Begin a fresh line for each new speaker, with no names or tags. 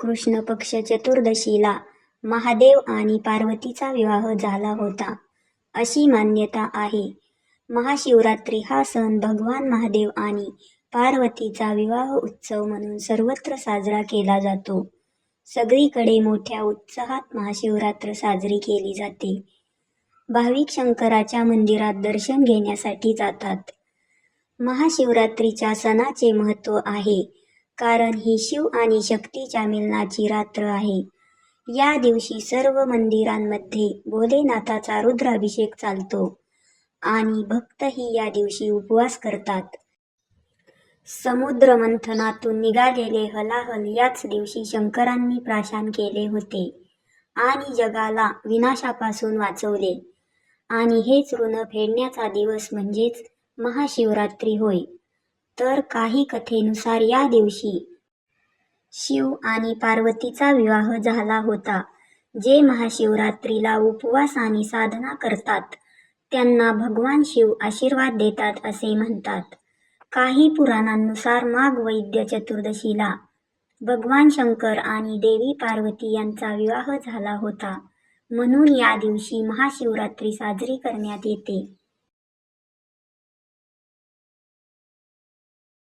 कृष्ण पक्ष चतुर्दशीला महादेव आणि पार्वतीचा विवाह झाला होता. अशी मान्यता आहे. महाशिवरात्री हा सण भगवान महादेव आणि पार्वतीचा विवाह उत्सव म्हणून सर्वत्र साजरा केला जातो. सगळीकडे मोठ्या उत्साहात महाशिवरात्र साजरी केली जाते. भाविक शंकराच्या मंदिरात दर्शन घेण्यासाठी जातात. महाशिवरात्रीच्या सणाचे महत्त्व आहे. कारण ही शिव आणि शक्तीच्या मिलनाची रात्र आहे. या दिवशी सर्व मंदिरांमध्ये भोलेनाथाचा रुद्राभिषेक चालतो आणि भक्तही या दिवशी उपवास करतात. समुद्र मंथनातून निघालेले हलाहल याच दिवशी शंकरांनी प्राशान केले होते आणि जगाला विनाशापासून वाचवले. आणि हेच ऋण फेडण्याचा दिवस म्हणजेच महाशिवरात्री होय. तर काही कथेनुसार या दिवशी शिव आणि पार्वतीचा विवाह झाला होता. जे महाशिवरात्रीला उपवास आणि साधना करतात त्यांना भगवान शिव आशीर्वाद देतात असे म्हणतात. काही पुराणांनुसार माघ वैद्य चतुर्दशीला भगवान शंकर आणि देवी पार्वती यांचा विवाह झाला होता. म्हणून या दिवशी महाशिवरात्री साजरी करण्यात येते.